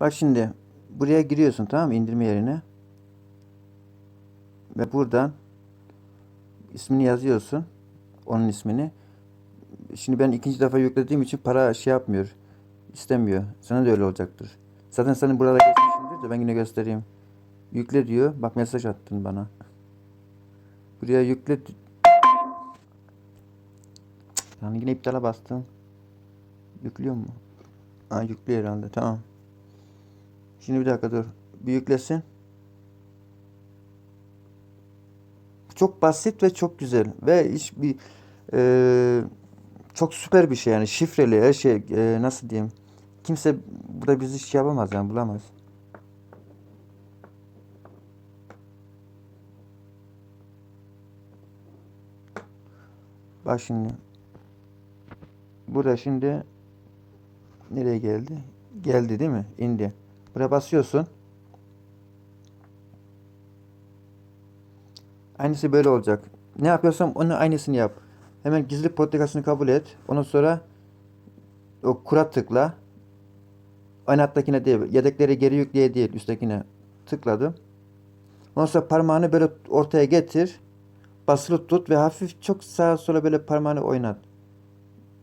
Bak şimdi buraya giriyorsun tamam mı? İndirme yerine. Ve buradan ismini yazıyorsun. Onun ismini. Şimdi ben ikinci defa yüklediğim için para şey yapmıyor. istemiyor. Sana da öyle olacaktır. Zaten senin burada geçmişindir de ben yine göstereyim. Yükle diyor. Bak mesaj attın bana. Buraya yükle. Yani yine iptala bastım. Yüklüyor mu? Ha yüklüyor herhalde. Tamam. Şimdi bir dakika dur. Bir yüklesin. Çok basit ve çok güzel. Ve hiç bir eee, çok süper bir şey yani. Şifreli her şey eee, nasıl diyeyim. Kimse burada bizi şey yapamaz yani bulamaz. Bak şimdi. Burada şimdi nereye geldi? Geldi değil mi? İndi. Buraya basıyorsun. Aynısı böyle olacak. Ne yapıyorsam onun aynısını yap. Hemen gizli politikasını kabul et. Ondan sonra o kura tıkla. Ön alttakine değil. Yedekleri geri yükleye değil. Üsttekine tıkladım. Ondan sonra parmağını böyle ortaya getir. Basılı tut ve hafif çok sağa sola böyle parmağını oynat.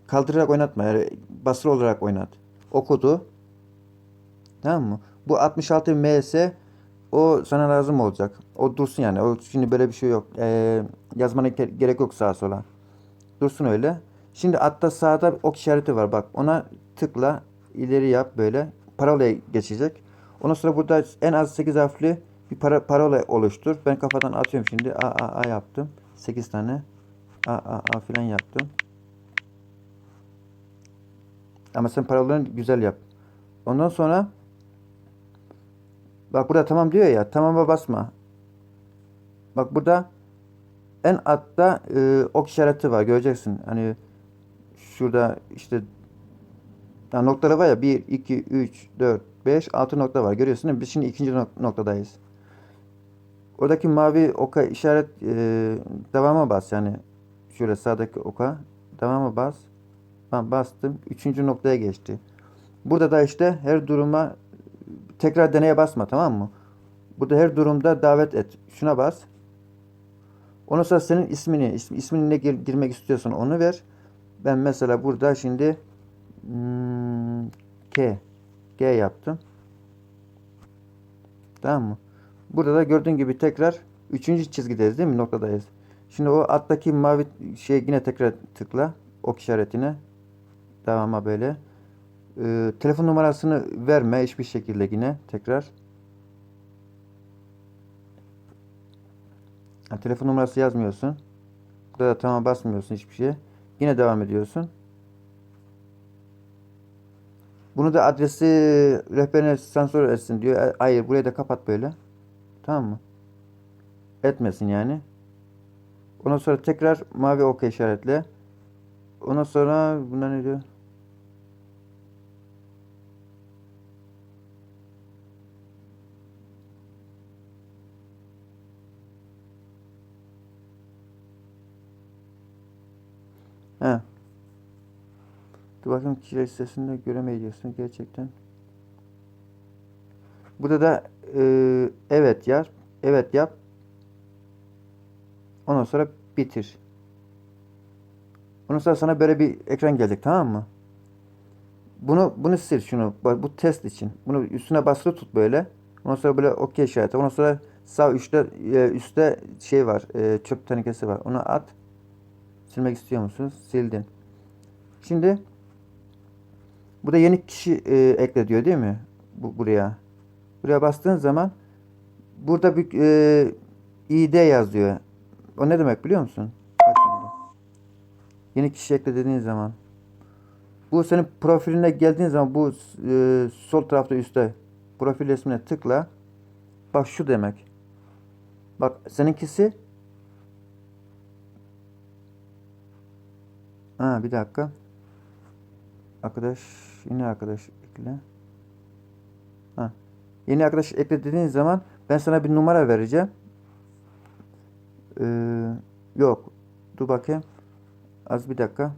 Kaldırarak oynatma. Yani basılı olarak oynat. Okudu. Tamam mı? Bu 66 MS o sana lazım olacak. O dursun yani. O şimdi böyle bir şey yok. Ee, yazmana ge- gerek yok sağa sola. Dursun öyle. Şimdi altta sağda ok işareti var. Bak ona tıkla. ileri yap böyle. Parolaya geçecek. Ondan sonra burada en az 8 harfli bir para, parola oluştur. Ben kafadan atıyorum şimdi. A A A yaptım. 8 tane. A A A filan yaptım. Ama sen parolalarını güzel yap. Ondan sonra Bak burada tamam diyor ya. Tamama basma. Bak burada en altta e, ok işareti var. Göreceksin. Hani şurada işte ya noktaları var ya 1, 2, 3, 4, 5, 6 nokta var. Görüyorsun değil mi? Biz şimdi ikinci nok- noktadayız. Oradaki mavi oka işaret e, devama bas yani. Şöyle sağdaki oka devama bas. Ben bastım. Üçüncü noktaya geçti. Burada da işte her duruma tekrar deneye basma tamam mı? Burada her durumda davet et. Şuna bas. Ondan sonra senin ismini, is- ismini ne gir- girmek istiyorsan onu ver. Ben mesela burada şimdi hmm, K G yaptım. Tamam mı? Burada da gördüğün gibi tekrar üçüncü çizgideyiz değil mi? Noktadayız. Şimdi o alttaki mavi şey yine tekrar tıkla. Ok işaretine. Devama böyle. Ee, telefon numarasını verme hiçbir şekilde yine tekrar. Ha, telefon numarası yazmıyorsun. Burada da tamam basmıyorsun hiçbir şeye. Yine devam ediyorsun. Bunu da adresi rehberine sensör etsin diyor. E, Hayır burayı da kapat böyle. Tamam mı? Etmesin yani. Ondan sonra tekrar mavi OK işaretle. Ondan sonra buna ne diyor? He. Dur bakayım kişi listesinde göremeyeceksin gerçekten. Burada da e, evet yap. Evet yap. Ondan sonra bitir. Ondan sonra sana böyle bir ekran gelecek tamam mı? Bunu bunu sil şunu. Bu test için. Bunu üstüne basılı tut böyle. Ondan sonra böyle okey işareti. Ondan sonra sağ üstte e, üstte şey var. e, çöp tenekesi var. Onu at. Silmek istiyor musunuz? Sildin. Şimdi burada yeni kişi e, ekle diyor değil mi? Bu, buraya. Buraya bastığın zaman burada bir e, ID yazıyor. O ne demek biliyor musun? Bak şimdi. Yeni kişi ekle dediğin zaman. Bu senin profiline geldiğin zaman bu e, sol tarafta üstte profil resmine tıkla. Bak şu demek. Bak seninkisi Ha bir dakika. Arkadaş yeni arkadaş ekle. Ha. Yeni arkadaş ekle dediğin zaman ben sana bir numara vereceğim. Ee, yok. Dur bakayım. Az bir dakika.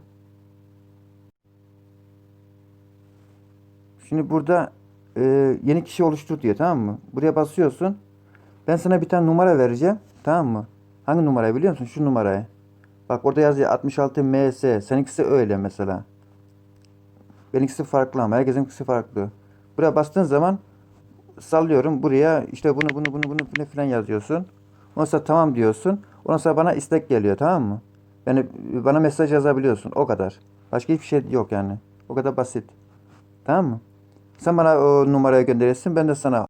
Şimdi burada e, yeni kişi oluştur diyor tamam mı? Buraya basıyorsun. Ben sana bir tane numara vereceğim. Tamam mı? Hangi numarayı biliyor musun? Şu numarayı. Bak orada yazıyor 66 MS. Seninkisi öyle mesela. Benimkisi farklı ama herkesinkisi farklı. Buraya bastığın zaman sallıyorum buraya işte bunu bunu bunu bunu bunu falan yazıyorsun. Ondan sonra tamam diyorsun. Ondan sonra bana istek geliyor tamam mı? Yani bana mesaj yazabiliyorsun o kadar. Başka hiçbir şey yok yani. O kadar basit. Tamam mı? Sen bana o numarayı gönderirsin ben de sana